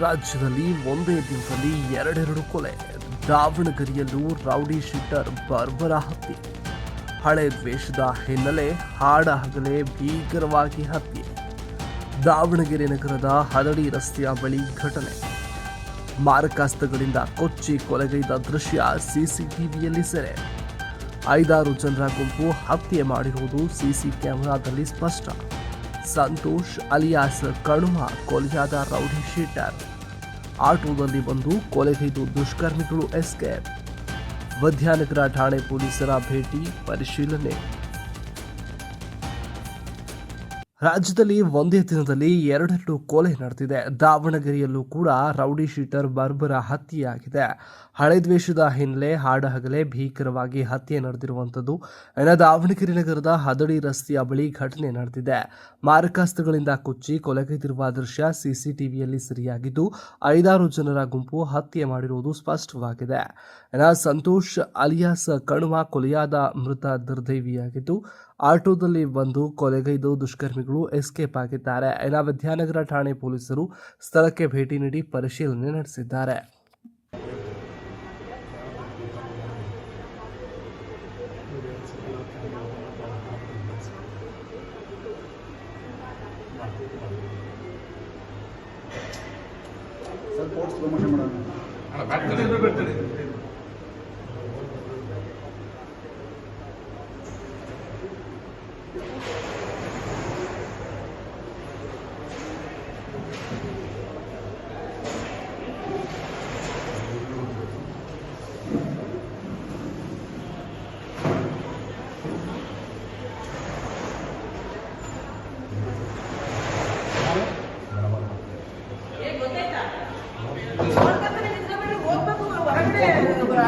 ರಾಜ್ಯದಲ್ಲಿ ಒಂದೇ ದಿನದಲ್ಲಿ ಎರಡೆರಡು ಕೊಲೆ. ದಾವಣಗೆರೆಯಲ್ಲೂ ರೌಡಿ ಶೀಟರ್ ಬರ್ಬರ ಹತ್ಯೆ. ಹಳೆ ದ್ವೇಷದ ಹಿನ್ನೆಲೆ ಹಾಡ ಹಗಲೇ ಭೀಕರವಾಗಿ ಹತ್ಯೆ. ದಾವಣಗೆರೆ ನಗರದ ಹದಡಿ ರಸ್ತೆಯ ಬಳಿ ಘಟನೆ. ಮಾರಕಾಸ್ತ್ರಗಳಿಂದ ಕೊಚ್ಚಿ ಕೊಲೆಗೈದ ದೃಶ್ಯ ಸಿಸಿಟಿವಿಯಲ್ಲಿ ಸೆರೆ. ಐದಾರು ಜನರ ಗುಂಪು ಹತ್ಯೆ ಮಾಡಿರುವುದು ಸಿಸಿ ಕ್ಯಾಮೆರಾದಲ್ಲಿ ಸ್ಪಷ್ಟ. ಸಂತೋಷ್ ಅಲಿಯಾಸ್ ಕಣುಮ ಕೊಲೆಯಾದ ರೌಡಿ ಶೀಟರ್. ಆಟೋದಲ್ಲಿ ಬಂದು ಕೊಲೆಗೈದು ದುಷ್ಕರ್ಮಿಗಳು ಎಸ್ಕೇಪ್ ವಿದ್ಯಾನಗರ ಠಾಣೆ ಪೊಲೀಸರ ಭೇಟಿ, ಪರಿಶೀಲನೆ. ರಾಜ್ಯದಲ್ಲಿ ಒಂದೇ ದಿನದಲ್ಲಿ ಎರಡೆರಡು ಕೊಲೆ ನಡೆದಿದೆ. ದಾವಣಗೆರೆಯಲ್ಲೂ ಕೂಡ ರೌಡಿ ಶೀಟರ್ ಬರ್ಬರ ಹತ್ಯೆಯಾಗಿದೆ. ಹಳೆ ದ್ವೇಷದ ಹಿನ್ನೆಲೆ ಹಾಡಹಗಲೇ ಭೀಕರವಾಗಿ ಹತ್ಯೆ ನಡೆದಿರುವಂಥದ್ದು. ಇನ್ನು ದಾವಣಗೆರೆ ನಗರದ ಹದಡಿ ರಸ್ತೆಯ ಬಳಿ ಘಟನೆ ನಡೆದಿದೆ. ಮಾರಕಾಸ್ತ್ರಗಳಿಂದ ಕೊಚ್ಚಿ ಕೊಲೆಗೈದಿರುವ ದೃಶ್ಯ ಸಿಸಿಟಿವಿಯಲ್ಲಿ ಸರಿಯಾಗಿದ್ದು, ಐದಾರು ಜನರ ಗುಂಪು ಹತ್ಯೆ ಮಾಡಿರುವುದು ಸ್ಪಷ್ಟವಾಗಿದೆ. ಇನ್ನು ಸಂತೋಷ್ ಅಲಿಯಾಸ್ ಕಣುವ ಕೊಲೆಯಾದ ಮೃತ ದುರ್ದೈವಿಯಾಗಿದ್ದು ಆಟೋದಲ್ಲಿ ಬಂದು ಕೊಲೆಗೈದು ದುಷ್ಕರ್ಮಿಗಳು ಎಸ್ಕೇಪ್ ಆಗಿದ್ದಾರೆ. ಇನ್ನು ವಿದ್ಯಾನಗರ ಠಾಣೆ ಪೊಲೀಸರು ಸ್ಥಳಕ್ಕೆ ಭೇಟಿ ನೀಡಿ ಪರಿಶೀಲನೆ ನಡೆಸಿದ್ದಾರೆ. ಸರ್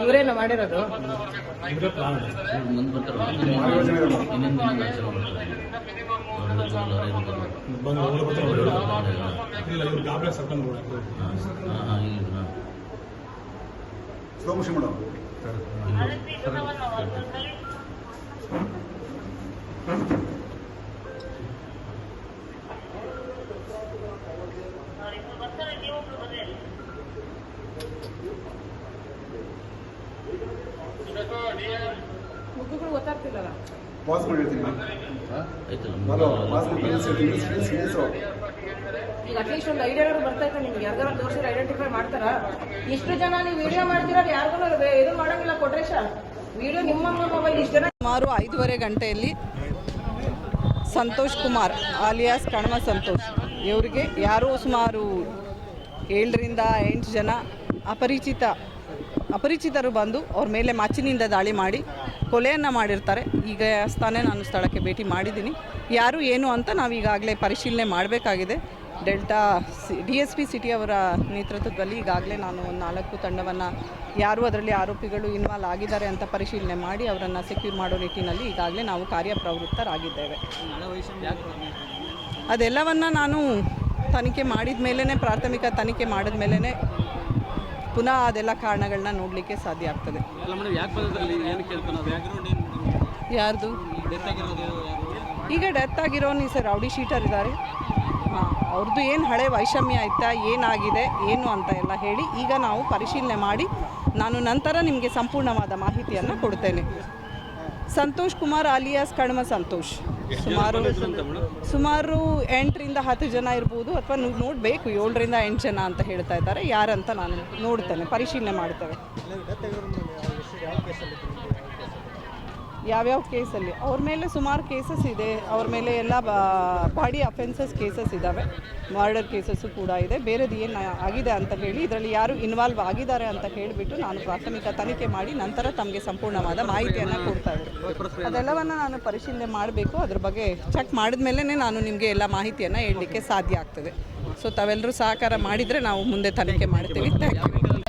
ಇವರೇನ ಮಾಡಿರೋದು ಮುಂದೆ ಬರ್ತಾರೆ ಯೋಜನೆ ಇದೆ ಮೇಡಮ್. ಇನ್ನೊಂದು ದಿನ ಆಚರಣೆ ಮಾಡ್ತಾರೆ ದೊಡ್ಡ ದೊಡ್ಡ ಲಾರಿ ಇರ್ತಾರೆ. ಬಂದು ಅವ್ರು ಬರ್ತಾರೆ ಪಾಸ್ ಮಾಡಿರ್ತೀನಿ ಹಲೋ ಪಾಸ್ ಈಗ ಅಟ್ಲೀಸ್ಟ್ ಒಂದು ಐಡಿಯಾ ಬರ್ತೈತೆ ನಿಮ್ಗೆ? ಯಾವ್ದಾರ ತೋರಿಸಿದ್ರೆ ಐಡೆಂಟಿಫೈ ಮಾಡ್ತಾರ? ಇಷ್ಟು ಜನ ನೀವು ವಿಡಿಯೋ ಮಾಡ್ತೀರಾ ಯಾರಿಗೂ ಇದು ಮಾಡಂಗಿಲ್ಲ ಕೊಟ್ರೇಶ ವಿಡಿಯೋ ನಿಮ್ಮ ಮೊಬೈಲ್ ಇಷ್ಟು ಜನ ಸುಮಾರು ಐದೂವರೆ ಗಂಟೆಯಲ್ಲಿ ಸಂತೋಷ್ ಕುಮಾರ್ ಆಲಿಯಾಸ್ ಕಣ್ಮ ಸಂತೋಷ್ ಇವರಿಗೆ ಯಾರೋ ಸುಮಾರು ಏಳರಿಂದ ಎಂಟು ಜನ ಅಪರಿಚಿತ ಅಪರಿಚಿತರು ಬಂದು ಅವ್ರ ಮೇಲೆ ಮಾಚಿನಿಂದ ದಾಳಿ ಮಾಡಿ ಕೊಲೆಯನ್ನು ಮಾಡಿರ್ತಾರೆ. ಈಗ ತಾನೇ ನಾನು ಸ್ಥಳಕ್ಕೆ ಭೇಟಿ ಮಾಡಿದ್ದೀನಿ. ಯಾರು ಏನು ಅಂತ ನಾವು ಈಗಾಗಲೇ ಪರಿಶೀಲನೆ ಮಾಡಬೇಕಾಗಿದೆ. Delta C, D S P city ಅವರ ನೇತೃತ್ವದಲ್ಲಿ ಈಗಾಗಲೇ ನಾನು ಒಂದು ನಾಲ್ಕು ತಂಡವನ್ನು ಯಾರು ಅದರಲ್ಲಿ ಆರೋಪಿಗಳು ಇನ್ವಾಲ್ವ್ ಆಗಿದ್ದಾರೆ ಅಂತ ಪರಿಶೀಲನೆ ಮಾಡಿ ಅವರನ್ನು ಸೆಕ್ಯೂರ್ ಮಾಡೋ ನಿಟ್ಟಿನಲ್ಲಿ ಈಗಾಗಲೇ ನಾವು ಕಾರ್ಯಪ್ರವೃತ್ತರಾಗಿದ್ದೇವೆ. ಅದೆಲ್ಲವನ್ನು ನಾನು ತನಿಖೆ ಮಾಡಿದ ಮೇಲೇ ಪ್ರಾಥಮಿಕ ತನಿಖೆ ಮಾಡಿದ ಮೇಲೇ ಪುನಃ ಅದೆಲ್ಲ ಕಾರಣಗಳನ್ನ ನೋಡಲಿಕ್ಕೆ ಸಾಧ್ಯ ಆಗ್ತದೆ. ಯಾರ್ದು? ಈಗ ಡೆತ್ ಆಗಿರೋನು ಸರ್ ರೌಡಿ ಶೀಟರ್ ಇದ್ದಾರೆ ಹಾಂ ಅವ್ರದ್ದು ಏನು ಹಳೆ ವೈಷಮ್ಯ ಆಯ್ತಾ ಏನಾಗಿದೆ ಏನು ಅಂತ ಎಲ್ಲ ಹೇಳಿ ಈಗ ನಾವು ಪರಿಶೀಲನೆ ಮಾಡಿ ನಾನು ನಂತರ ನಿಮಗೆ ಸಂಪೂರ್ಣವಾದ ಮಾಹಿತಿಯನ್ನು ಕೊಡ್ತೇನೆ. ಸಂತೋಷ್ ಕುಮಾರ್ ಆಲಿಯಾಸ್ ಕಣ್ಮ ಸಂತೋಷ್. ಸುಮಾರು ಸುಮಾರು ಎಂಟರಿಂದ ಹತ್ತು ಜನ ಇರ್ಬೋದು ಅಥವಾ ನೋಡಬೇಕು ಏಳರಿಂದ ಎಂಟು ಜನ ಅಂತ ಹೇಳ್ತಾ ಇದ್ದಾರೆ. ಯಾರಂತ ನಾನು ನೋಡ್ತೇನೆ, ಪರಿಶೀಲನೆ ಮಾಡ್ತೇವೆ. ಯಾವ್ಯಾವ ಕೇಸಲ್ಲಿ? ಅವ್ರ ಮೇಲೆ ಸುಮಾರು ಕೇಸಸ್ ಇದೆ. ಅವ್ರ ಮೇಲೆ ಎಲ್ಲ ಬಾಡಿ ಅಫೆನ್ಸಸ್ ಕೇಸಸ್ ಇದ್ದಾವೆ ಮರ್ಡರ್ ಕೇಸಸ್ಸು ಕೂಡ ಇದೆ. ಬೇರೆದು ಏನು ಆಗಿದೆ ಅಂತ ಹೇಳಿ, ಇದರಲ್ಲಿ ಯಾರು ಇನ್ವಾಲ್ವ್ ಆಗಿದ್ದಾರೆ ಅಂತ ಹೇಳಿಬಿಟ್ಟು ನಾನು ಪ್ರಾಥಮಿಕ ತನಿಖೆ ಮಾಡಿ ನಂತರ ತಮಗೆ ಸಂಪೂರ್ಣವಾದ ಮಾಹಿತಿಯನ್ನು ಕೊಡ್ತಾ ಇದ್ದೆ ಅದೆಲ್ಲವನ್ನು ನಾನು ಪರಿಶೀಲನೆ ಮಾಡಬೇಕು. ಅದ್ರ ಬಗ್ಗೆ ಚೆಕ್ ಮಾಡಿದ ಮೇಲೆ ನಾನು ನಿಮಗೆ ಎಲ್ಲ ಮಾಹಿತಿಯನ್ನು ಹೇಳಲಿಕ್ಕೆ ಸಾಧ್ಯ ಆಗ್ತದೆ. ಸೊ ತಾವೆಲ್ಲರೂ ಸಹಕಾರ ಮಾಡಿದರೆ ನಾವು ಮುಂದೆ ತನಿಖೆ ಮಾಡ್ತೀವಿ. Thank you